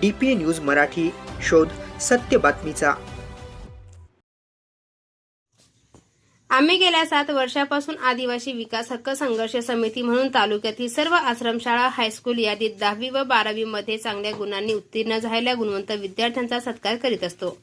D P news Marathi शोध सत्य बातमीचा. आम्ही गेल्या सात वर्षापासून आदिवासी विकास हक्क संघर्ष समिती म्हणून तालुक्यातील सर्व आश्रमशाळा हायस्कूल यादीत दहावी व बारावी मध्ये चांगल्या गुणांनी उत्तीर्ण झालेल्या गुणवंत विद्यार्थ्यांचा सत्कार करीत असतो.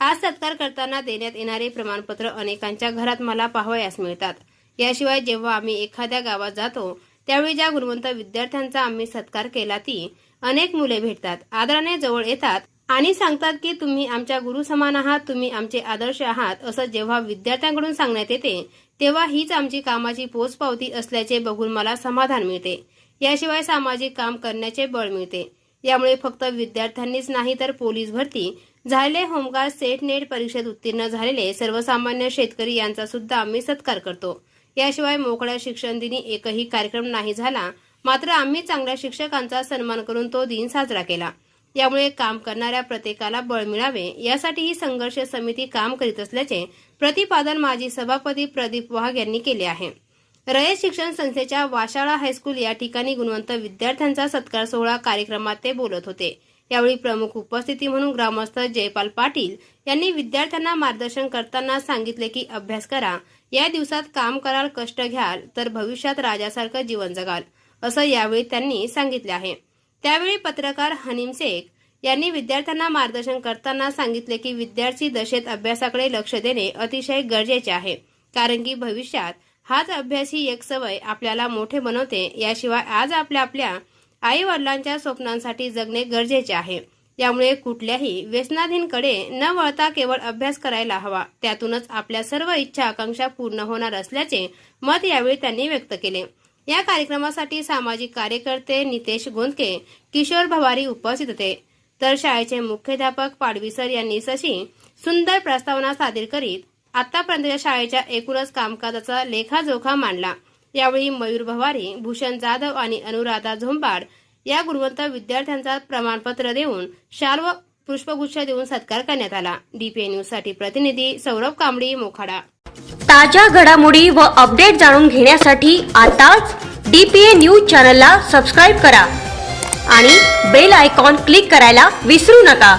आज सत्कार करताना देण्यात येणारे प्रमाणपत्र अनेकांच्या घरात मला पाहावयास मिळतात. याशिवाय जेव्हा आम्ही एखाद्या गावात जातो त्यावेळी ज्या गुणवंत विद्यार्थ्यांचा आम्ही सत्कार केला ती अनेक मुले भेटतात आदराने जवळ येतात आणि सांगतात की तुम्ही आमच्या गुरु समान आहात तुम्ही आमचे आदर्श आहात असं जेव्हा विद्यार्थ्यांकडून सांगण्यात येते तेव्हा हीच आमची कामाची पोचपावती असल्याचे बघून मला समाधान मिळते. याशिवाय सामाजिक काम करण्याचे बळ मिळते. यामुळे फक्त विद्यार्थ्यांनीच नाही तर पोलीस भरती झालेले होमगार्ड सेट नेट परीक्षेत उत्तीर्ण झालेले सर्वसामान्य शेतकरी यांचा सुद्धा आम्ही सत्कार करतो. याशिवाय मोकळ्या शिक्षण दिनी एकही कार्यक्रम नाही झाला. मात्र आम्ही चांगल्या शिक्षकांचा सन्मान करून तो दिन साजरा केला. यामुळे काम करणाऱ्या प्रत्येकाला बळ मिळावे यासाठी ही संघर्ष समिती काम करीत असल्याचे प्रतिपादन माजी सभापती प्रदीप वाघ यांनी केले आहे. रयत शिक्षण संस्थेच्या वाशाळा हायस्कूल या ठिकाणी गुणवंत विद्यार्थ्यांचा सत्कार सोहळा कार्यक्रमात ते बोलत होते. यावेळी प्रमुख उपस्थिती म्हणून ग्रामस्थ जयपाल पाटील यांनी विद्यार्थ्यांना मार्गदर्शन करताना सांगितले की अभ्यास करा. या दिवसात काम कराल कष्ट घ्याल तर भविष्यात राजासारखं जीवन जगाल. असं यावेळी त्यांनी सांगितले आहे. त्यावेळी पत्रकार हनीम शेख यांनी विद्यार्थ्यांना मार्गदर्शन करताना सांगितले की विद्यार्थी दशेत अभ्यासाकडे लक्ष देणे अतिशय गरजेचे आहे. कारण की भविष्यात हाच अभ्यास ही एक सवय आपल्याला मोठे बनवते. याशिवाय आज आपल्या आपल्या आई वडिलांच्या स्वप्नांसाठी जगणे गरजेचे आहे. त्यामुळे कुठल्याही व्यसनाधीनकडे न वळता केवळ अभ्यास करायला हवा. त्यातूनच आपल्या सर्व इच्छा आकांक्षा पूर्ण होणार असल्याचे मत यावेळी त्यांनी व्यक्त केले. या कार्यक्रमासाठी सामाजिक कार्यकर्ते नितेश गोंदके किशोर भवारी उपस्थित होते. तर शाळेचे मुख्याध्यापक पाडवीसर यांनी सशी सुंदर प्रस्तावना सादर करीत आतापर्यंतच्या शाळेच्या एकूणच कामकाजाचा लेखाजोखा मांडला. यावेळी मयूर भवारी भूषण जाधव आणि अनुराधा झोंबाड या गुणवंत विद्यार्थ्यांचा प्रमाणपत्र देऊन शाल व पुष्पगुच्छ देऊन सत्कार करण्यात आला. डीपीए न्यूजसाठी प्रतिनिधी सौरभ कांबळी मोखाडा. ताज्या घडामोडी व अपडेट जाणून घेण्यासाठी आताच डीपीए न्यूज चॅनलला सबस्क्राईब करा आणि बेल आयकॉन क्लिक करायला विसरू नका.